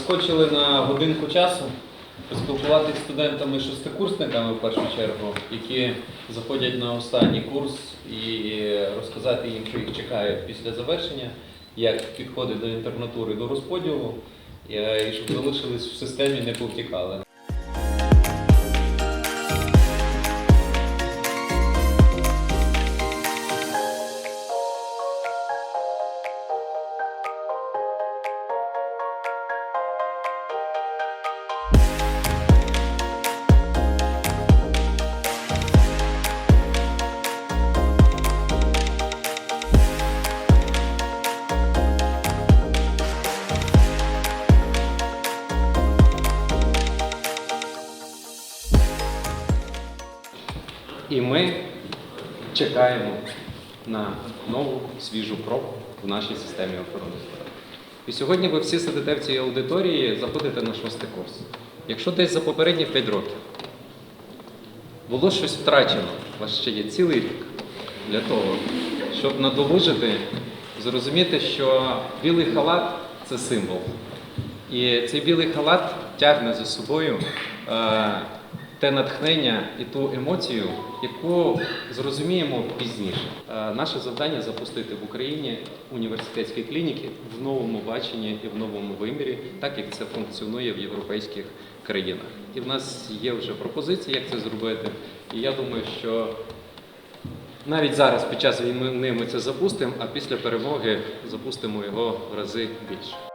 заскочили на годинку часу поспілкуватися з студентами-шестикурсниками в першу чергу, які заходять на останній курс і розказати їм, що їх чекає після завершення, як підходить до інтернатури, до розподілу, е, і щоб залишились в системі, не повтікали. І ми чекаємо на нову свіжу кров в нашій системі охорони здоров'я. І сьогодні ви всі сидите в цій аудиторії, заходите на шостий курс. Якщо десь за попередні 5 років було щось втрачено, у вас ще є цілий рік для того, щоб надолужити, зрозуміти, що білий халат це символ. І цей білий халат тягне за собою е, те натхнення і ту емоцію, яку зрозуміємо пізніше. Е, наше завдання запустити в Україні університетські клініки в новому баченні і в новому вимірі, так як це функціонує в європейських країнах. І в нас є вже пропозиції, як це зробити. І я думаю, що навіть зараз під час війни ми це запустимо, а після перемоги запустимо його в рази більше.